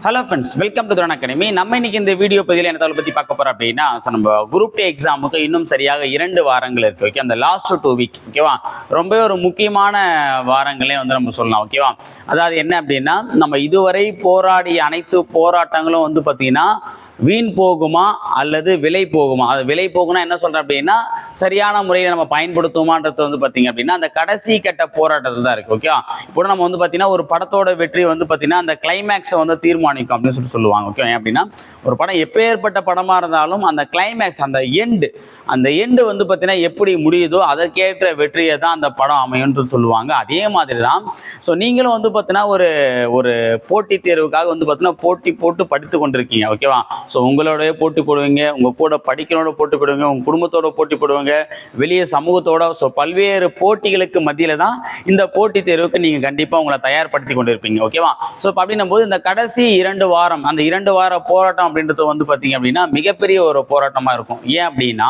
Hello friends welcome to Thuran academy நம்ம இன்னைக்கு இந்த வீடியோ பதிவில் என்ன தகவல் பற்றி பார்க்க போகிறோம் அப்படின்னா நம்ம குரூப் டே எக்ஸாமுக்கு இன்னும் சரியாக இரண்டு வாரங்கள் இருக்குது ஓகே அந்த லாஸ்ட் டூ வீக் ஓகேவா ரொம்பவே ஒரு முக்கியமான வாரங்களே வந்து நம்ம சொல்லலாம் ஓகேவா அதாவது என்ன அப்படின்னா நம்ம இதுவரை போராடிய அனைத்து போராட்டங்களும் வந்து பார்த்தீங்கன்னா வீண் போகுமா அல்லது விலை போகுமா? அது விலை போகும்னா என்ன சொல்கிறேன் அப்படின்னா சரியான முறையில் நம்ம பயன்படுத்துமான்றது வந்து பார்த்தீங்க அப்படின்னா அந்த கடைசி கட்ட போராட்டத்தில் தான் இருக்குது ஓகே இப்போ நம்ம வந்து பார்த்தீங்கன்னா ஒரு படத்தோட வெற்றி வந்து பார்த்திங்கன்னா அந்த கிளைமேக்ஸை வந்து தீர்மானிக்கும் அப்படின்னு சொல்லிட்டு சொல்லுவாங்க ஓகே ஏன் அப்படின்னா ஒரு படம் எப்பேற்பட்ட படமாக இருந்தாலும் அந்த கிளைமேக்ஸ் அந்த எண்டு அந்த எண்டு வந்து பார்த்தீங்கன்னா எப்படி முடியுதோ அதற்கேற்ற வெற்றியை தான் அந்த படம் அமையும்னு சொல்லுவாங்க அதே மாதிரி தான் ஸோ நீங்களும் வந்து பார்த்தீங்கன்னா ஒரு ஒரு போட்டித் தேர்வுக்காக வந்து பார்த்தீங்கன்னா போட்டி போட்டு படித்து கொண்டிருக்கீங்க ஓகேவா ஸோ உங்களோடய போட்டி போடுவீங்க உங்கள் கூட படிக்கிறோட போட்டி போடுவீங்க உங்கள் குடும்பத்தோட போட்டி போடுவீங்க வெளியே சமூகத்தோட ஸோ பல்வேறு போட்டிகளுக்கு மத்தியில் தான் இந்த போட்டித் தேர்வுக்கு நீங்கள் கண்டிப்பாக உங்களை தயார்படுத்தி கொண்டு இருப்பீங்க ஓகேவா ஸோ இப்போ அப்படின்னும் போது இந்த கடைசி இரண்டு வாரம் அந்த இரண்டு வார போராட்டம் அப்படின்றது வந்து பார்த்தீங்க அப்படின்னா மிகப்பெரிய ஒரு போராட்டமாக இருக்கும். ஏன் அப்படின்னா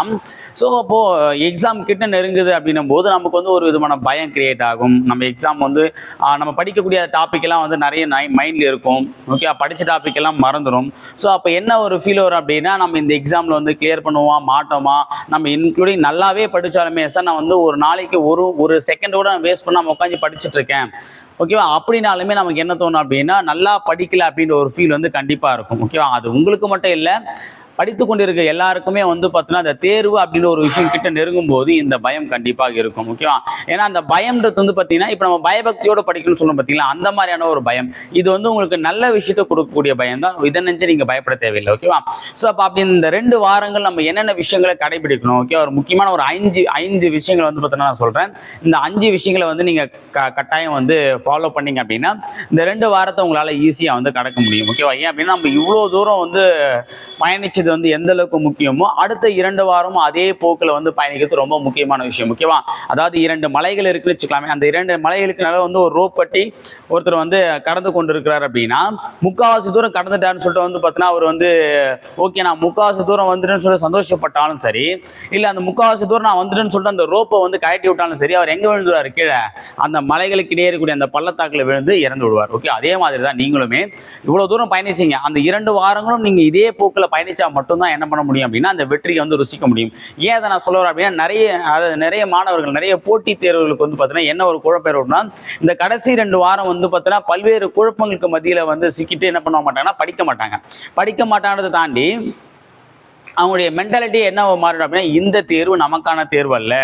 ஸோ அப்போது எக்ஸாம் கிட்ட நெருங்குது அப்படின்னும் போது நமக்கு வந்து ஒரு விதமான பயம் கிரியேட் ஆகும். நம்ம எக்ஸாம் வந்து நம்ம படிக்கக்கூடிய டாபிக் எல்லாம் வந்து நிறைய மைண்டில் இருக்கும் ஓகே படித்த டாபிக் எல்லாம் மறந்துடும் ஸோ அப்போ என்ன ஒரு ஒரு ஃபீல் வரும் அப்படின்னா நம்ம இந்த எக்ஸாமில் வந்து கிளியர் பண்ணுவோமா மாட்டோமா? நம்ம இன்க்ளூடிங் நல்லாவே படித்தாலுமே சார் நான் வந்து ஒரு நாளைக்கு ஒரு ஒரு செகண்ட் கூட வேஸ்ட் பண்ணாமல் உட்காந்து படிச்சுட்டு இருக்கேன். ஓகேவா அப்படின்னாலுமே நமக்கு என்ன தோணும் அப்படின்னா நல்லா படிக்கல அப்படின்ற ஒரு ஃபீல் வந்து கண்டிப்பாக இருக்கும். ஓகேவா அது உங்களுக்கு மட்டும் இல்லை படித்து கொண்டிருக்க எல்லாருக்குமே வந்து பார்த்தீங்கன்னா அந்த தேர்வு அப்படின்ற ஒரு விஷயம் கிட்ட நெருங்கும் போது இந்த பயம் கண்டிப்பாக இருக்கும் ஓகேவா ஏன்னா அந்த பயம்ன்றது வந்து பார்த்தீங்கன்னா இப்போ நம்ம பயபக்தியோட படிக்கணும்னு சொல்லணும் பார்த்தீங்களா அந்த மாதிரியான ஒரு பயம். இது வந்து உங்களுக்கு நல்ல விஷயத்தை கொடுக்கக்கூடிய பயம் தான் இதை நினைச்சு நீங்கள் பயப்பட தேவையில்லை ஓகேவா? ஸோ அப்போ அப்படி இந்த ரெண்டு வாரங்கள் நம்ம என்னென்ன விஷயங்களை கடைபிடிக்கணும் ஓகே ஒரு முக்கியமான ஒரு ஐந்து ஐந்து விஷயங்கள் வந்து பார்த்தீங்கன்னா நான் சொல்கிறேன் இந்த அஞ்சு விஷயங்களை வந்து நீங்கள் க கட்டாயம் வந்து ஃபாலோ பண்ணீங்க அப்படின்னா இந்த ரெண்டு வாரத்தை உங்களால் ஈஸியாக வந்து கடக்க முடியும் ஓகேவா? ஏன் அப்படின்னா நம்ம இவ்வளோ தூரம் வந்து பயணிச்சது வந்து எந்த அளவுக்கு முக்கியமோ அடுத்த இரண்டு வாரமும் அதே போக்கில் வந்து பயணிக்கிறது ரொம்ப முக்கியமான விஷயம் முக்கியமா அதாவது இரண்டு மலைகள் இருக்குன்னு வச்சுக்கலாமே. அந்த இரண்டு மலைகளுக்கு நல்லா வந்து ஒரு ரோப் பட்டி ஒருத்தர் வந்து கடந்து கொண்டு இருக்கிறார் அப்படின்னா முக்காவாசி தூரம் கடந்துட்டாருன்னு சொல்லிட்டு வந்து பார்த்தீங்கன்னா அவர் வந்து ஓகே நான் முக்காவாசி தூரம் வந்துட்டேன்னு சொல்லி சந்தோஷப்பட்டாலும் சரி இல்லை அந்த முக்காவாசி தூரம் நான் வந்துட்டேன்னு சொல்லிட்டு அந்த ரோப்பை வந்து கழட்டி விட்டாலும் சரி அவர் எங்கே விழுந்துருவார் கீழே? அந்த மலைகளுக்கு இடையே இருக்கக்கூடிய அந்த பள்ளத்தாக்கில் விழுந்து இறந்து விடுவார் ஓகே? அதே மாதிரி தான் நீங்களுமே இவ்வளோ தூரம் பயணிச்சிங்க. அந்த இரண்டு வாரங்களும் நீங்கள் இதே போக்கில் பயணிச்சா மட்டும்தான் என்ன பண்ண முடியும் அப்படின்னா அந்த வெற்றியை வந்து ருசிக்க முடியும். ஏன் அதை நான் சொல்ல வரேன் அப்படின்னா நிறைய அதாவது நிறைய மாணவர்கள் நிறைய போட்டித் தேர்வுகளுக்கு வந்து பார்த்தீங்கன்னா என்ன ஒரு குழப்பம் அப்படின்னா இந்த கடைசி ரெண்டு வாரம் வந்து பார்த்தீங்கன்னா பல்வேறு குழப்பங்களுக்கு மத்தியில் வந்து சிக்கிட்டு என்ன பண்ண மாட்டாங்கன்னா படிக்க மாட்டாங்க. படிக்க மாட்டான்றதை தாண்டி அவங்களுடைய மென்டாலிட்டி என்ன மாறிடும் அப்படின்னா இந்த தேர்வு நமக்கான தேர்வு அல்ல.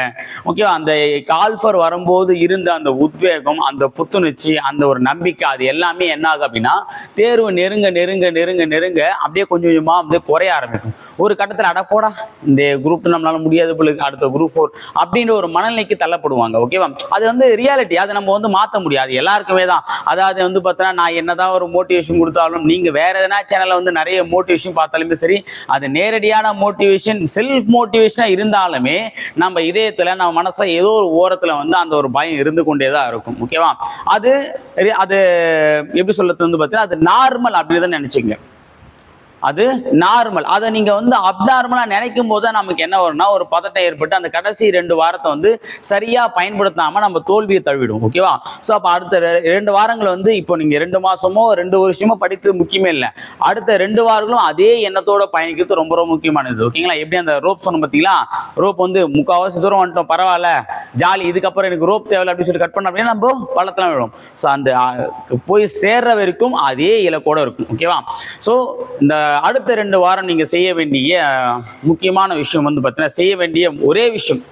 ஓகேவா அந்த கால்ஃபர் வரும்போது இருந்த அந்த உத்வேகம் அந்த புத்துணர்ச்சி அந்த ஒரு நம்பிக்கை அது எல்லாமே என்ன ஆகும் அப்படின்னா தேர்வு நெருங்க நெருங்க நெருங்க நெருங்க அப்படியே கொஞ்சம் கொஞ்சமாக அப்படியே குறைய ஆரம்பிக்கும். ஒரு கட்டத்தில் அடப்போடா இந்த குரூப் நம்மளால முடியாது போல அடுத்த குரூப் ஃபோர் அப்படின்ற ஒரு மனநிலைக்கு தள்ளப்படுவாங்க ஓகேவா அது வந்து ரியாலிட்டி அதை நம்ம வந்து மாற்ற முடியாது. எல்லாருக்குமே தான். அதாவது வந்து பார்த்தோன்னா நான் என்னதான் ஒரு மோட்டிவேஷன் கொடுத்தாலும் நீங்கள் வேற எதனா சேனலில் வந்து நிறைய மோட்டிவேஷன் பார்த்தாலுமே சரி அது நேரடியாக நேரடியான மோட்டிவேஷன் செல்ஃப் மோட்டிவேஷனாக இருந்தாலுமே நம்ம இதயத்தில் நம்ம மனசில் ஏதோ ஒரு ஓரத்தில் வந்து அந்த ஒரு பயம் இருந்து கொண்டே தான் இருக்கும். ஓகேவா அது அது எப்படி சொல்கிறது வந்து பார்த்தீங்கன்னா அது நார்மல் அப்படின்னு தான் நினச்சிங்க அது நார்மல் அதை நீங்கள் வந்து அப்நார்மலாக நினைக்கும் போது தான் நமக்கு என்ன வரும்னா ஒரு பதட்டம் ஏற்பட்டு அந்த கடைசி ரெண்டு வாரத்தை வந்து சரியாக பயன்படுத்தாமல் நம்ம தோல்வியை தழுவிடும் ஓகேவா ஸோ அப்போ அடுத்த ரெ- ரெண்டு வாரங்கள் வந்து இப்போ நீங்கள் ரெண்டு மாதமோ ரெண்டு வருஷமோ படித்தது முக்கியமே இல்லை. அடுத்த ரெண்டு வாரங்களும் அதே எண்ணத்தோட பயணிக்கிறது ரொம்ப ரொம்ப முக்கியமானது. ஓகேங்களா எப்படி அந்த ரோப் சொன்ன பார்த்தீங்களா ரோப் வந்து முக்கால்வாசி தூரம் வந்துட்டோம். பரவாயில்ல. ஜாலி இதுக்கப்புறம் எனக்கு ரோப் தேவை அப்படின்னு சொல்லி கட் பண்ண அப்படின்னா நம்ம பள்ளத்தெல்லாம் விழும் ஸோ அந்த போய் சேர்ற வரைக்கும் அதே இலக்கோடு இருக்கும் ஓகேவா ஸோ இந்த அடுத்த ரெண்டு வாரம் நீங்கள் செய்ய வேண்டிய முக்கியமான விஷயம் வந்து பார்த்தீங்கன்னா செய்ய வேண்டிய ஒரே விஷயம்.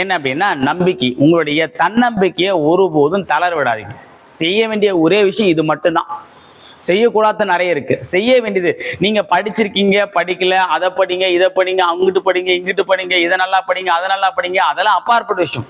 என்ன அப்படின்னா நம்பிக்கை. உங்களுடைய தன்னம்பிக்கையை ஒருபோதும் தளர விடாதீங்க. செய்ய வேண்டிய ஒரே விஷயம் இது மட்டும்தான். செய்யக்கூடாது நிறைய இருக்கு. செய்ய வேண்டியது. நீங்க படிச்சிருக்கீங்க படிக்கல அதை படிங்க இதை படிங்க அங்கிட்டு படிங்க இங்கிட்டு படிங்க இதை நல்லா படிங்க அதை நல்லா படிங்க அதெல்லாம் அப்பாற்பட்ட விஷயம்.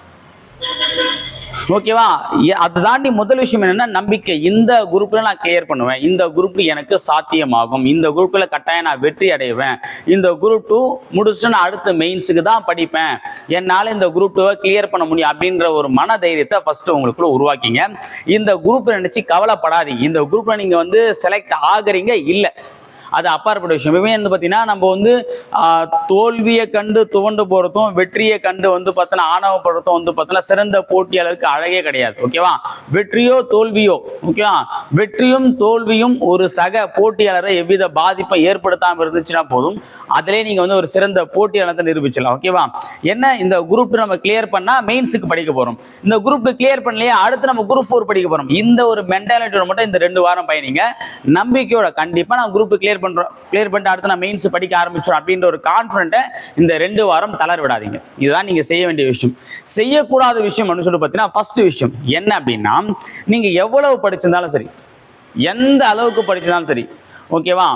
ஓகேவா? எ- அதை தாண்டி முதல் விஷயம் என்னன்னா நம்பிக்கை. இந்த குரூப்ல நான் கிளியர் பண்ணுவேன். இந்த குரூப் எனக்கு சாத்தியமாகும். இந்த குரூப்ல கட்டாயம் நான் வெற்றி அடைவேன். இந்த குரூப் டூ முடிச்சுட்டு நான் அடுத்த மெயின்ஸுக்கு தான் படிப்பேன். என்னால் இந்த குரூப் டூவை கிளியர் பண்ண முடியும் அப்படின்ற ஒரு மன தைரியத்தை ஃபர்ஸ்ட் உங்களுக்குள்ள உருவாக்கிங்க. இந்த குரூப் நினைச்சு கவலைப்படாதீங்க. இந்த குரூப்ல நீங்க வந்து செலக்ட் ஆகுறீங்க? இல்லை. அது அப்பாற்பட்ட விஷயம். எப்பவுமே வந்து பார்த்தீங்கன்னா நம்ம வந்து தோல்வியை கண்டு துவண்டு போகிறதும் வெற்றியை கண்டு வந்து பார்த்தோன்னா ஆணவப்படுறதும் வந்து பார்த்தோன்னா சிறந்த போட்டியாளருக்கு அழகே கிடையாது. ஓகேவா வெற்றியோ தோல்வியோ ஓகேவா வெற்றியும் தோல்வியும் ஒரு சக போட்டியாளரை எவ்வித பாதிப்பை ஏற்படுத்தாமல் இருந்துச்சுன்னா போதும். அதிலே நீங்கள் வந்து ஒரு சிறந்த போட்டியாளத்தை நிரூபிச்சிடலாம். ஓகேவா என்ன? இந்த குரூப் நம்ம கிளியர் பண்ணா மெயின்ஸுக்கு படிக்க போகிறோம் இந்த குரூப் கிளியர் பண்ணலையே அடுத்து நம்ம குரூப் ஃபோர் படிக்க போறோம். இந்த ஒரு மென்டாலிட்டியோட மட்டும் இந்த ரெண்டு வாரம் பயணிங்க. நம்பிக்கையோட கண்டிப்பாக நான் குரூப் கிளியர் பண்ணுறோம் கிளியர் பண்ணிட்டு அடுத்து நான் மெயின்ஸ் படிக்க ஆரம்பிச்சோம் அப்படின்ற ஒரு கான்ஃபிடென்ட்டை இந்த ரெண்டு வாரம் தளர விடாதீங்க. இதுதான் நீங்கள் செய்ய வேண்டிய விஷயம். செய்யக்கூடாத விஷயம் அப்படின்னு சொல்லி பார்த்தீங்கன்னா ஃபர்ஸ்ட் விஷயம் என்ன அப்படின்னா நீங்க எவ்வளவு படிச்சிருந்தாலும் சரி எந்த அளவுக்கு படிச்சிருந்தாலும் சரி ஓகேவா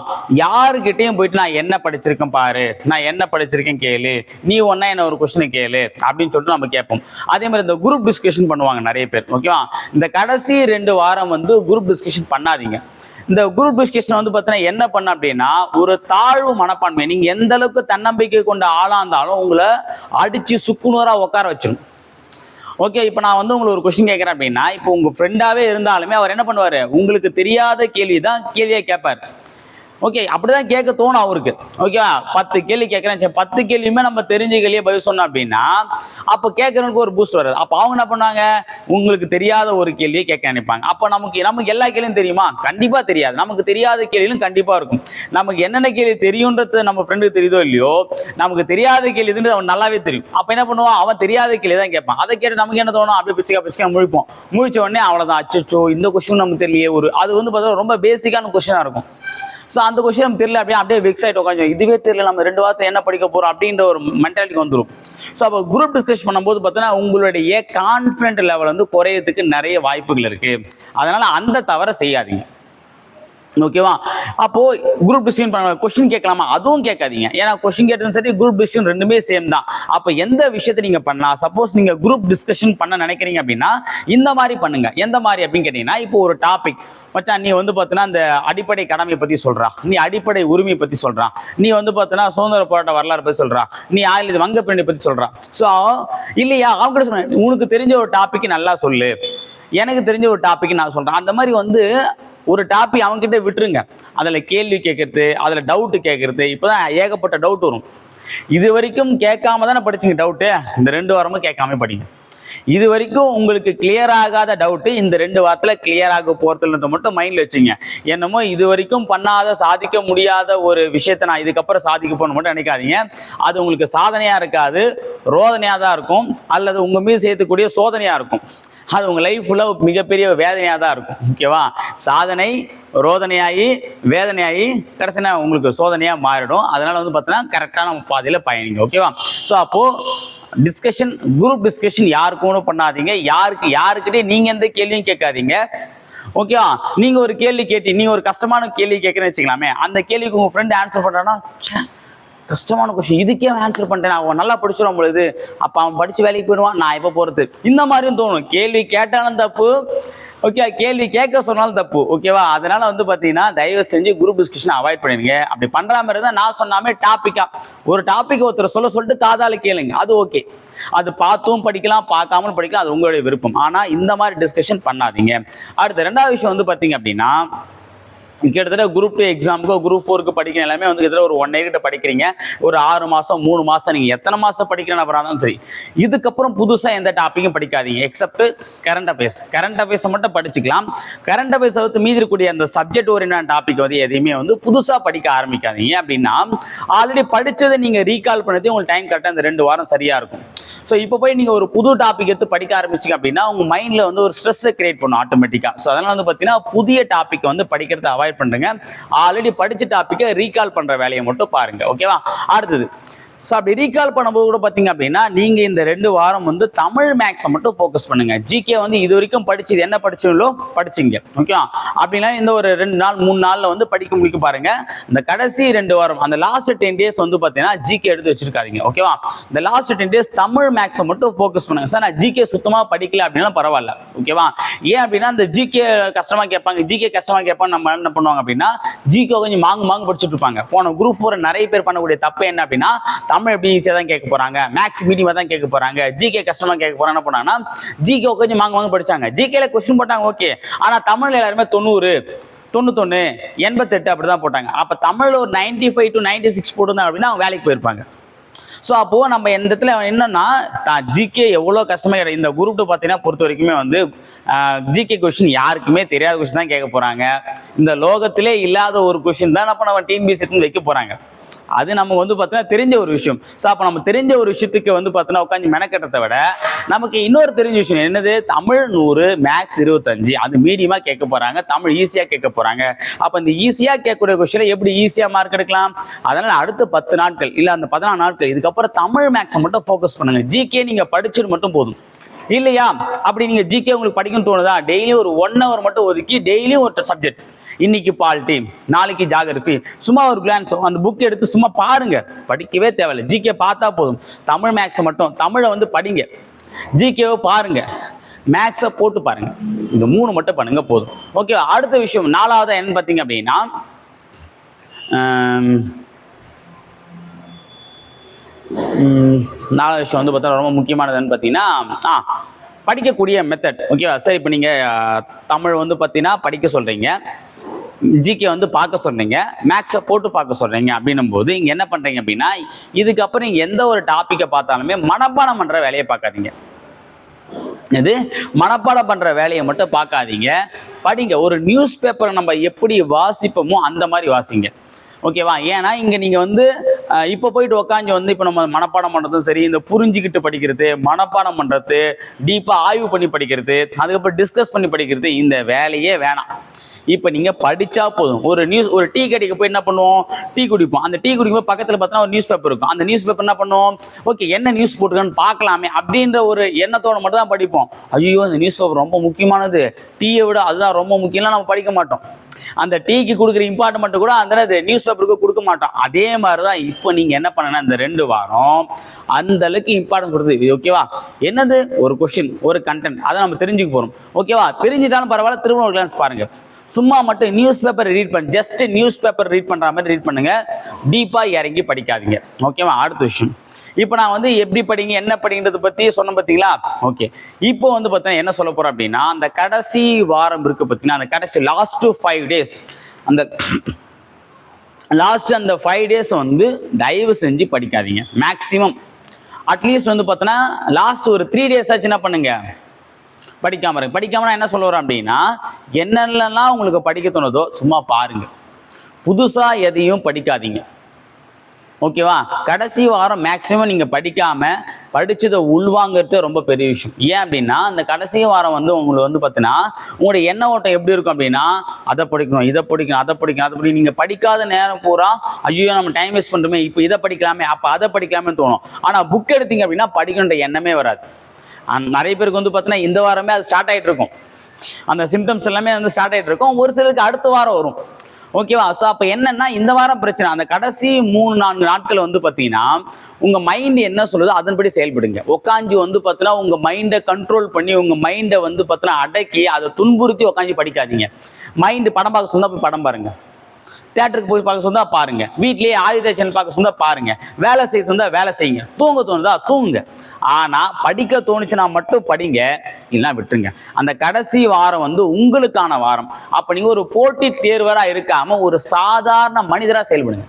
யாருக்கிட்டையும் போயிட்டு நான் என்ன படிச்சிருக்கேன் பாரு நான் என்ன படிச்சிருக்கேன் கேளு நீ ஒன்னா என்ன ஒரு கொஸ்டின் கேளு அப்படின்னு சொல்லிட்டு நம்ம கேட்போம். அதே மாதிரி இந்த குரூப் டிஸ்கஷன் பண்ணுவாங்க நிறைய பேர் ஓகேவா இந்த கடைசி ரெண்டு வாரம் வந்து குரூப் டிஸ்கஷன் பண்ணாதீங்க. இந்த குரூப் டிஸ்கஷன் வந்து பார்த்தீங்கன்னா என்ன பண்ண அப்படின்னா ஒரு தாழ்வு மனப்பான்மை நீங்க எந்த அளவுக்கு தன்னம்பிக்கை கொண்ட ஆளா இருந்தாலும் உங்களை அடிச்சு சுக்குநூறா உட்கார வச்சிடும் ஓகே இப்போ நான் வந்து உங்களுக்கு ஒரு கொஸ்டின் கேட்குறேன் அப்படின்னா இப்போ உங்க ஃப்ரெண்டாவே இருந்தாலுமே அவர் என்ன பண்ணுவார்? உங்களுக்கு தெரியாத கேள்வி தான் கேள்வியை கேட்பார். ஓகே அப்படிதான் கேட்க தோணும் அவருக்கு. ஓகேவா பத்து கேள்வி கேட்கறேன். சரி பத்து கேள்வியுமே நம்ம தெரிஞ்ச கேள்வியை பதில் சொன்னோம் அப்படின்னா அப்போ கேட்கறவனுக்கு ஒரு பூஸ்ட் வருது. அப்போ அவங்க என்ன பண்ணாங்க உங்களுக்கு தெரியாத ஒரு கேள்வியை கேட்க நினைப்பாங்க. அப்போ நமக்கு நமக்கு எல்லா கேள்வியும் தெரியுமா? கண்டிப்பா தெரியாது. நமக்கு தெரியாத கேள்வியும் கண்டிப்பா இருக்கும். நமக்கு என்னென்ன கேள்வி தெரியுன்றது நம்ம ஃப்ரெண்டுக்கு தெரியுதோ இல்லையோ நமக்கு தெரியாத கேள்வி அவன் நல்லாவே தெரியும். அப்போ என்ன பண்ணுவான்? அவன் தெரியாத கேள்வி தான் கேட்பான். அதை கேட்டு நமக்கு என்ன தோணும்? அப்படியே பிச்சுக்கா பிச்சுக்கா முழிப்போம். முழிச்ச உடனே அவ்வளோதான் அச்சோ இந்த கொஸ்டின் நமக்கு தெரியலையே ஒரு அது வந்து பார்த்தா ரொம்ப பேசிக்கான கொஸ்டினாக இருக்கும். ஸோ அந்த கொஸ்டின் தெரியல அப்படியே அப்படியே வெக்ஸ் ஆகிட்டு உட்காந்து இதுவே தெரியல நம்ம ரெண்டு வாரத்தில் என்ன படிக்க போகிறோம் அப்படின்ற ஒரு மென்டாலிட்டி வந்துடும் ஸோ அப்போ குரூப் டிஸ்கஸ் பண்ணும்போது பார்த்தீங்கன்னா உங்களுடைய கான்ஃபிடென்ட் லெவல் வந்து குறையறதுக்கு நிறைய வாய்ப்புகள் இருக்குது அதனால் அந்த தவறை செய்யாதீங்க. ஓகேவா அப்போ குரூப் டிசிஷன் பண்ண கொஸ்டின் கேட்கலாமா? அதுவும் கேட்காதீங்க. ஏன்னா கொஸ்டின் கேட்டதும் சரி குரூப் டிசிஷன் ரெண்டுமே சேம் தான். அப்போ எந்த விஷயத்தை நீங்க பண்ணலாம் சப்போஸ் நீங்க குரூப் டிஸ்கஷன் பண்ண நினைக்கிறீங்க அப்படின்னா இந்த மாதிரி பண்ணுங்க. எந்த மாதிரி அப்படின்னு கேட்டீங்கன்னா இப்போ ஒரு டாபிக் மச்சான் நீ வந்து பார்த்தீங்கன்னா அந்த அடிப்படை கடமையை பற்றி சொல்றா. நீ அடிப்படை உரிமையை பற்றி சொல்கிறான் நீ வந்து பார்த்தீங்கன்னா சுதந்திர போராட்ட வரலாறு பற்றி சொல்றா. நீ ஆயுத பிரிண்டை பற்றி சொல்கிறான் ஸோ இல்லையா? அவங்க சொன்னேன் உனக்கு தெரிஞ்ச ஒரு டாபிக் நல்லா சொல்லு. எனக்கு தெரிஞ்ச ஒரு டாபிக் நான் சொல்றேன். அந்த மாதிரி வந்து ஒரு டாபிக் அவன்கிட்ட விட்டுருங்க. அதில் கேள்வி கேட்கறது அதில் டவுட்டு கேட்கறது இப்போதான் ஏகப்பட்ட டவுட் வரும். இது வரைக்கும் கேட்காம தானே படிச்சிங்க டவுட்டு இந்த ரெண்டு வாரமும் கேட்காம படிங்க. இது வரைக்கும் உங்களுக்கு கிளியர் ஆகாத டவுட்டு இந்த ரெண்டு வாரத்தில் கிளியர் ஆக போகிறதுன்றத மட்டும் மைண்டில் வச்சுங்க. என்னமோ இது வரைக்கும் பண்ணாத சாதிக்க முடியாத ஒரு விஷயத்தை நான் இதுக்கப்புறம் சாதிக்க போகணும் மட்டும் நினைக்காதீங்க. அது உங்களுக்கு சாதனையாக இருக்காது ரோதனையாக தான் இருக்கும். அல்லது உங்கள் மீது சேர்த்துக்கூடிய சோதனையாக இருக்கும். அது உங்கள் லைஃப் ஃபுல்லாக மிகப்பெரிய வேதனையாக தான் இருக்கும் ஓகேவா சாதனை ரோதனையாகி வேதனையாகி கடைசினா உங்களுக்கு சோதனையாக மாறிடும். அதனால் வந்து பார்த்தீங்கன்னா கரெக்டான பாதையில் பயணிங்க ஓகேவா ஸோ அப்போது டிஸ்கஷன் குரூப் டிஸ்கஷன் யாருக்கும் பண்ணாதீங்க. யாருக்கு யாருக்கிட்டே நீங்கள் எந்த கேள்வியும் கேட்காதீங்க. ஓகேவா நீங்கள் ஒரு கேள்வி கேட்டி நீங்கள் ஒரு கஷ்டமான கேள்வி கேட்குறேன்னு வச்சுக்கலாமே. அந்த கேள்விக்கு உங்கள் ஃப்ரெண்ட் ஆன்சர் பண்றானா கஷ்டமான கொஷின் இதுக்கே ஆன்சர் பண்ணிட்டேன். அவன் நல்லா படிச்சிடும் பொழுது அப்போ அவன் படிச்சு வேலைக்கு போயிடுவான். நான் எப்போ போறது? இந்த மாதிரியும் தோணும். கேள்வி கேட்டாலும் தப்பு. ஓகே கேள்வி கேட்க சொன்னாலும் தப்பு. ஓகேவா அதனால வந்து பார்த்தீங்கன்னா தயவு செஞ்சு குரூப் டிஸ்கஷன் அவாய்ட் பண்ணிடுங்க. அப்படி பண்ற மாதிரி தான் நான் சொன்னாமே டாப்பிக்கா ஒரு டாபிக் ஒருத்தர் சொல்ல சொல்லிட்டு காதால கேளுங்க. அது ஓகே அது பார்த்தும் படிக்கலாம் பார்க்காமலும் படிக்கலாம். அது உங்களுடைய விருப்பம். ஆனால் இந்த மாதிரி டிஸ்கஷன் பண்ணாதீங்க. அடுத்த ரெண்டாவது விஷயம் வந்து பார்த்தீங்க அப்படின்னா கிட்டத்தட்ட குரூப் டூ எக்ஸாமுக்கு குரூப் ஃபோருக்கு படிக்கிற எல்லாமே வந்து கிட்டத்தட்ட ஒரு ஒன் இயர் கிட்ட படிக்கிறீங்க. ஒரு ஆறு மாதம் மூணு மாதம் நீங்கள் எத்தனை மாதம் படிக்கிற நபராக சரி. இதுக்கப்புறம் புதுசாக எந்த டாப்பிக்கும் படிக்காதீங்க எக்ஸப்ட் கரண்ட் அஃபேர்ஸ் கரண்ட் அஃபேர்ஸை மட்டும் படிச்சுக்கலாம். கரண்ட் அஃபேர்ஸ் தவிர்த்து மீதி இருக்கக்கூடிய அந்த சப்ஜெக்ட் ஓரியன்டான டாபிக் வந்து எதையுமே வந்து புதுசாக படிக்க ஆரம்பிக்காதீங்க. அப்படின்னா ஆல்ரெடி படித்ததை நீங்கள் ரீகால் பண்ணதே உங்களுக்கு டைம் கரெக்டாக இந்த ரெண்டு வாரம் சரியாக இருக்கும். ஸோ இப்போ போய் நீங்கள் ஒரு புது டாபிக் எடுத்து படிக்க ஆரம்பிச்சிங்க அப்படின்னா உங்கள் மைண்டில் வந்து ஒரு ஸ்ட்ரெஸ்ஸை கிரியேட் பண்ணும் ஆட்டோமேட்டிக்காக ஸோ அதனால் வந்து பார்த்தீங்கன்னா புதிய டாபிக் வந்து படிக்கிறது அவாய்ட் பண்ணுங்க ஆல்ரெடி படிச்ச டாப்பிக்கை ரீகால் பண்ணுற வேலையை மட்டும் பாருங்க. ஓகேவா அடுத்தது. ஸோ அப்படி ரீகால் பண்ணும்போது கூட பார்த்தீங்க அப்படின்னா நீங்கள் இந்த ரெண்டு வாரம் வந்து தமிழ் மேக்ஸை மட்டும் ஃபோக்கஸ் பண்ணுங்க. ஜிகே வந்து இது வரைக்கும் படிச்சது என்ன படிச்சீங்களோ படிச்சிங்க. ஓகேவா அப்படின்னா இந்த ஒரு ரெண்டு நாள் மூணு நாளில் வந்து படிக்க முடிக்க பாருங்க. இந்த கடைசி ரெண்டு வாரம் அந்த லாஸ்ட் டென் டேஸ் வந்து பார்த்தீங்கன்னா ஜிகே எடுத்து வச்சிருக்காதீங்க. ஓகேவா இந்த லாஸ்ட் டென் டேஸ் தமிழ் மேக்ஸை மட்டும் ஃபோக்கஸ் பண்ணுங்க. சார் நான் ஜிகே சுத்தமாக படிக்கல அப்படின்னா பரவாயில்ல. ஓகேவா ஏன் அப்படின்னா இந்த ஜிகே கஷ்டமாக கேட்பாங்க ஜிகே கஷ்டமாக கேட்பாங்க நம்ம என்ன பண்ணுவாங்க அப்படின்னா ஜிகே கொஞ்சம் மாங்கு மாங்கு படிச்சுட்டு இருப்பாங்க. போன குரூப் ஃபோர் நிறைய பேர் பண்ணக்கூடிய தப்பு என்ன அப்படின்னா தமிழ் எப்படி ஈஸியாக தான் கேட்க போறாங்க? மேக்ஸ் மீடியமாக தான் கேட்க போறாங்க. ஜிகே கஷ்டமாக கேட்க போறாங்க. என்ன பண்ணாங்கன்னா ஜிகே கொஞ்சம் மாங்கு மாங்கு படிச்சாங்க. ஜிகேல கொஸ்டின் போட்டாங்க ஓகே ஆனால் தமிழில் எல்லாருமே தொண்ணூறு தொண்ணூத்தொன்று எண்பத்தெட்டு அப்படி தான் போட்டாங்க. அப்போ தமிழில் ஒரு ninety five to ninety six போட்டிருந்தாங்க அப்படின்னா அவங்க வேலைக்கு போயிருப்பாங்க. ஸோ அப்போது நம்ம இந்த இடத்துல என்னன்னா தான் ஜிகே எவ்வளோ கஷ்டமாக கிடையாது இந்த குரூப் பார்த்தீங்கன்னா பொறுத்த வரைக்குமே வந்து ஜிகே கொஷின் யாருக்குமே தெரியாத கொஷின் தான் கேட்க போகிறாங்க இந்த லோகத்திலே இல்லாத ஒரு கொஷின் தான் அப்போ நம்ம டீம் வைக்க போகிறாங்க அது நம்ம வந்து பார்த்தீங்கன்னா தெரிஞ்ச ஒரு விஷயம். ஸோ அப்போ நம்ம தெரிஞ்ச ஒரு விஷயத்துக்கு வந்து பார்த்தோன்னா உட்காந்து மெனக்கட்டத்தை விட நமக்கு இன்னொரு தெரிஞ்ச விஷயம் என்னது? தமிழ் நூறு மேக்ஸ் இருபத்தஞ்சு. அது மீடியமாக கேட்க போகிறாங்க தமிழ் ஈஸியாக கேட்க போகிறாங்க அப்போ இந்த ஈஸியாக கேட்கக்கூடிய கொஸ்டினில் எப்படி ஈஸியாக மார்க் எடுக்கலாம்? அதனால் அடுத்த பத்து நாட்கள் இல்லை அந்த பதினாறு நாட்கள் இதுக்கப்புறம் தமிழ் மேக்ஸை மட்டும் ஃபோக்கஸ் பண்ணுங்க. ஜிகே நீங்கள் படிச்சுட்டு மட்டும் போதும். இல்லையா? அப்படி நீங்கள் ஜிகே உங்களுக்கு படிக்கணும்னு தோணுதா? டெய்லியும் ஒரு ஒன் ஹவர் மட்டும் ஒதுக்கி டெய்லியும் ஒரு சப்ஜெக்ட் இன்னைக்கு பால்ட்டி நாளைக்கு ஜாகிரபி சும்மா ஒரு கிளான்ஸ் அந்த புக் எடுத்து சும்மா பாருங்க. படிக்கவே தேவையில்லை. ஜிகே பார்த்தா போதும். தமிழ் மேக்ஸ் மட்டும். தமிழை வந்து படிங்க. ஜிகேவை பாருங்க. மேக்ஸை போட்டு பாருங்க. இந்த மூணு மட்டும் பண்ணுங்க போதும். ஓகே அடுத்த விஷயம். நாலாவது என்ன பார்த்தீங்க அப்படின்னா நாலாவது விஷயம் வந்து பார்த்தா ரொம்ப முக்கியமானதுன்னு பார்த்தீங்கன்னா ஆ படிக்கக்கூடிய மெத்தட் ஓகேவா சரி இப்போ நீங்கள் தமிழ் வந்து பார்த்தீங்கன்னா படிக்க சொல்கிறீங்க ஜிகே வந்து பார்க்க சொன்னீங்க. மேக்ஸை போட்டு பார்க்க சொல்கிறீங்க அப்படின்னும் போது இங்கே என்ன பண்ணுறீங்க அப்படின்னா இதுக்கப்புறம் நீங்கள் எந்த ஒரு டாப்பிக்கை பார்த்தாலுமே மனப்பாடம் பண்ணுற வேலையை பார்க்காதீங்க. இது மனப்பாடம் பண்ணுற வேலையை மட்டும் பார்க்காதீங்க. படிங்க. ஒரு நியூஸ் பேப்பரை நம்ம எப்படி வாசிப்போமோ அந்த மாதிரி வாசிங்க. ஓகேவா ஏன்னா இங்கே நீங்கள் வந்து இப்போ போயிட்டு உக்காஞ்சி வந்து இப்போ நம்ம மனப்பாடம் பண்ணுறதும் சரி இந்த புரிஞ்சுக்கிட்டு படிக்கிறது மனப்பாடம் பண்ணுறது டீப்பாக ஆய்வு பண்ணி படிக்கிறது அதுக்கப்புறம் டிஸ்கஸ் பண்ணி படிக்கிறது இந்த வேலையே வேணாம். இப்போ நீங்க படிச்சா போதும். ஒரு நியூஸ் ஒரு டீ கடைக்கு போய் என்ன பண்ணுவோம்? டீ குடிப்போம். அந்த டீ குடிக்கும்போது பக்கத்துல பார்த்தா ஒரு நியூஸ் பேப்பர் இருக்கும். அந்த நியூஸ் பேப்பர் என்ன பண்ணுவோம்? ஓகே என்ன நியூஸ் போட்டுருக்கான்னு பார்க்கலாமே அப்படின்ற ஒரு எண்ணத்தோட மட்டும் தான் படிப்போம். ஐயோ இந்த நியூஸ் பேப்பர் ரொம்ப முக்கியமானது. டீயை விட அதுதான் ரொம்ப முக்கியம்லாம் நம்ம படிக்க மாட்டோம். அந்த டீக்கு கொடுக்குற இம்பார்ட்மெண்ட் கூட அந்த நியூஸ் பேப்பருக்கு கொடுக்க மாட்டோம். அதே மாதிரி தான் இப்போ நீங்கள் என்ன பண்ணணும் இந்த ரெண்டு வாரம் அந்த அளவுக்கு இம்பார்ட்டன்ட் கொடுத்து ஓகேவா என்னது? ஒரு கொஸ்டின் ஒரு கண்டென்ட் அதை நம்ம தெரிஞ்சுக்க போகிறோம் ஓகேவா தெரிஞ்சுட்டாலும் பரவாயில்ல. திரும்ப ஒரு கிளான்ஸ் பாருங்கள் சும்மா மட்டும் நியூஸ் பேப்பர் ரீட் பண்ண ஜஸ்ட் நியூஸ் பேப்பர் ரீட் பண்ணுற மாதிரி ரீட் பண்ணுங்க. டீப்பாக இறங்கி படிக்காதீங்க. ஓகேவா அடுத்த விஷயம் இப்போ நான் வந்து எப்படி படிங்க என்ன படிங்கிறத பற்றி சொன்னேன் பார்த்தீங்களா ஓகே இப்போ வந்து பார்த்தீங்கன்னா என்ன சொல்ல போகிறோம் அப்படின்னா அந்த கடைசி வாரம் இருக்கு பார்த்தீங்கன்னா அந்த கடைசி லாஸ்ட் டூ ஃபைவ் டேஸ் அந்த லாஸ்ட் அந்த ஃபைவ் டேஸ் வந்து தயவு செஞ்சு படிக்காதீங்க. மேக்ஸிமம் அட்லீஸ்ட் வந்து பார்த்தோன்னா லாஸ்ட் ஒரு த்ரீ டேஸ் ஆச்சு என்ன பண்ணுங்க. படிக்காம இருங்க. படிக்காமனா என்ன சொல்ல வரோம் அப்படின்னா என்னென்னலாம் உங்களுக்கு படிக்க தோணுதோ சும்மா பாருங்க. புதுசா எதையும் படிக்காதீங்க. ஓகேவா? கடைசி வாரம் மேக்ஸிமம் நீங்கள் படிக்காமல் படிச்சதை உள்வாங்கிறது ரொம்ப பெரிய விஷயம். ஏன் அப்படின்னா அந்த கடைசி வாரம் வந்து உங்களுக்கு வந்து பார்த்தீங்கன்னா உங்களுடைய எண்ண ஓட்டம் எப்படி இருக்கும் அப்படின்னா அதை படிக்கணும் இதை படிக்கணும் அதை படிக்கணும் அதை படிக்கணும். நீங்கள் படிக்காத நேரம் பூரா ஐயோ நம்ம டைம் வேஸ்ட் பண்ணுறோமே இப்போ இதை படிக்கலாமே அப்போ அதை படிக்கலாமே தோணும். ஆனால் புக் எடுத்தீங்க அப்படின்னா படிக்கணுன்ற எண்ணமே வராது. நிறைய பேருக்கு வந்து பார்த்தீங்கன்னா இந்த வாரமே அது ஸ்டார்ட் ஆகிட்டு இருக்கும் அந்த சிம்டம்ஸ் எல்லாமே வந்து ஸ்டார்ட் ஆகிட்டு இருக்கும் ஒரு சிலருக்கு அடுத்த வாரம் வரும். ஓகேவா ஸோ அப்போ என்னன்னா இந்த வாரம் பிரச்சனை. அந்த கடைசி மூணு நான்கு நாட்கள் வந்து பார்த்தீங்கன்னா உங்கள் மைண்டு என்ன சொல்லுதோ அதன்படி செயல்படுங்க. உட்காந்து வந்து பார்த்தீங்கன்னா உங்கள் மைண்டை கண்ட்ரோல் பண்ணி உங்கள் மைண்டை வந்து பார்த்தீங்கன்னா அடக்கி அதை துன்புறுத்தி உட்காந்து படிக்காதீங்க. மைண்டு படம் பார்க்க சொன்னால் போய் படம் பாருங்கள் தேட்டருக்கு போய் பார்க்க சொன்னா பாருங்க. வீட்லயே ஆயுத சேனல் பார்க்க சொன்னா பாருங்க. வேலை செய்ய சொன்னா வேலை செய்யுங்க. தூங்க தோணுதா தூங்குங்க. ஆனா படிக்க தோணுச்சுன்னா மட்டும் படிங்க இல்லைன்னா விட்டுருங்க. அந்த கடைசி வாரம் வந்து உங்களுக்கான வாரம். அப்ப நீங்க ஒரு போட்டி தேர்வரா இருக்காம ஒரு சாதாரண மனிதரா செயல்படுங்க.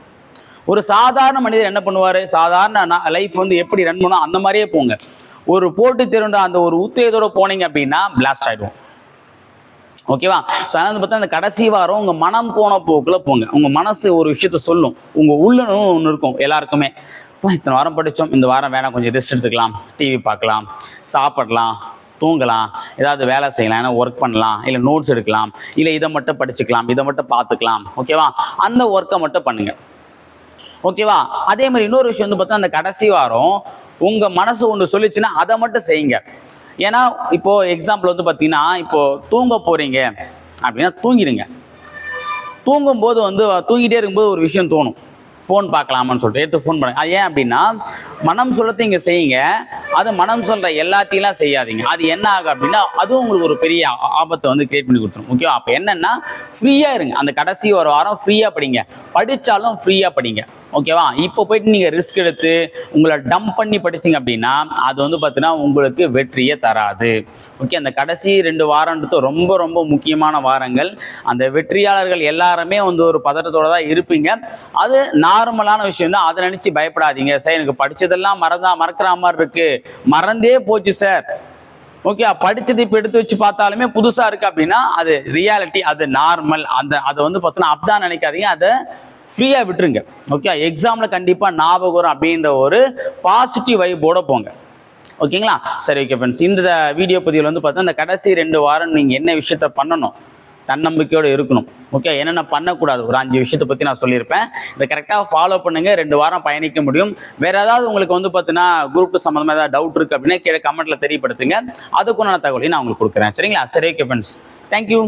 ஒரு சாதாரண மனிதர் என்ன பண்ணுவாரு? சாதாரண லைஃப் வந்து எப்படி ரன் பண்ணும் அந்த மாதிரியே போங்க. ஒரு போட்டி தேர்வுன்ற அந்த ஒரு உத்தேதோட போனீங்க அப்படின்னா பிளாஸ்ட் ஆயிடுவோம். ஓகேவா? ஸோ அதனால் வந்து பார்த்தா அந்த கடைசி வாரம் உங்கள் மனம் போன போக்கில் போங்க. உங்கள் மனசு ஒரு விஷயத்த சொல்லும். உங்கள் உள்ளனும் ஒன்று இருக்கும் எல்லாருக்குமே. இப்போ இத்தனை வாரம் படித்தோம் இந்த வாரம் வேணாம் கொஞ்சம் ரெஸ்ட் எடுத்துக்கலாம். டிவி பார்க்கலாம். சாப்பிடலாம். தூங்கலாம். ஏதாவது வேலை செய்யலாம். ஏன்னா ஒர்க் பண்ணலாம். இல்லை நோட்ஸ் எடுக்கலாம். இல்லை இதை மட்டும் படிச்சுக்கலாம். இதை மட்டும் பார்த்துக்கலாம். ஓகேவா? அந்த ஒர்க்கை மட்டும் பண்ணுங்கள் ஓகேவா? அதே மாதிரி இன்னொரு விஷயம் வந்து பார்த்தா அந்த கடைசி வாரம் உங்கள் மனசு ஒன்று சொல்லிச்சுன்னா அதை மட்டும் செய்யுங்க. ஏன்னா இப்போ எக்ஸாம்பிள் வந்து பார்த்தீங்கன்னா இப்போ தூங்க போறீங்க அப்படின்னா தூங்கிடுங்க. தூங்கும்போது வந்து தூங்கிட்டே இருக்கும்போது ஒரு விஷயம் தோணும். ஃபோன் பார்க்கலாமான்னு சொல்லிட்டு எடுத்து ஃபோன் பண்ணுங்க அது ஏன் அப்படின்னா மனம் சொல்றதை இங்கே செய்யுங்க. அது மனம் சொல்ற எல்லாத்தையும் செய்யாதீங்க. அது என்ன ஆகும் அப்படின்னா அதுவும் உங்களுக்கு ஒரு பெரிய ஆபத்தை வந்து கிரியேட் பண்ணி கொடுத்துரும். ஓகேவா அப்போ என்னன்னா ஃப்ரீயா இருங்க. அந்த கடைசி ஒரு வாரம் ஃப்ரீயா படிங்க. படிச்சாலும் ஃப்ரீயா படிங்க. ஓகேவா இப்போ போயிட்டு நீங்கள் ரிஸ்க் எடுத்து உங்களை டம்ப் பண்ணி படிச்சீங்க அப்படின்னா அது வந்து பார்த்தீங்கன்னா உங்களுக்கு வெற்றியை தராது. ஓகே அந்த கடைசி ரெண்டு வாரன்றது ரொம்ப ரொம்ப முக்கியமான வாரங்கள். அந்த வெற்றியாளர்கள் எல்லாருமே வந்து ஒரு பதட்டத்தோடு தான் இருப்பீங்க. அது நார்மலான விஷயம் தான். அதை நினச்சி பயப்படாதீங்க. சார் எனக்கு படித்ததெல்லாம் மறந்தா மறக்கிற மாதிரி இருக்குது மறந்தே போச்சு சார் ஓகே படிச்சது இப்போ எடுத்து வச்சு பார்த்தாலுமே புதுசாக இருக்கு அப்படின்னா அது ரியாலிட்டி அது நார்மல் அந்த அதை வந்து பார்த்தோன்னா அப்தான் நினைக்காதீங்க. அதை ஃப்ரீயாக விட்டுருங்க. ஓகே எக்ஸாமில் கண்டிப்பாக ஞாபகம் வரும் அப்படின்ற ஒரு பாசிட்டிவ் வைப்போட போங்க. ஓகேங்களா சரி ஓகே ஃப்ரெண்ட்ஸ் இந்த வீடியோ பதிவில் வந்து பார்த்தா இந்த கடைசி ரெண்டு வாரம் நீங்கள் என்ன விஷயத்த பண்ணணும்? தன்னம்பிக்கையோடு இருக்கணும். ஓகே என்னென்ன பண்ணக்கூடாது? ஒரு அஞ்சு விஷயத்தை பற்றி நான் சொல்லியிருப்பேன். இதை கரெக்டாக ஃபாலோ பண்ணுங்கள் ரெண்டு வாரம் பயணிக்க முடியும். வேறு ஏதாவது உங்களுக்கு வந்து பார்த்தீங்கன்னா குரூப் சம்மந்தமாக ஏதாவது டவுட் இருக்குது அப்படின்னா கீழே கமெண்ட்டில் தெரியப்படுத்துங்க. அதுக்குண்டான தகவலையும் நான் உங்களுக்கு கொடுக்குறேன். சரிங்களா? சரி ஓகே ஃப்ரெண்ட்ஸ் தேங்க்யூ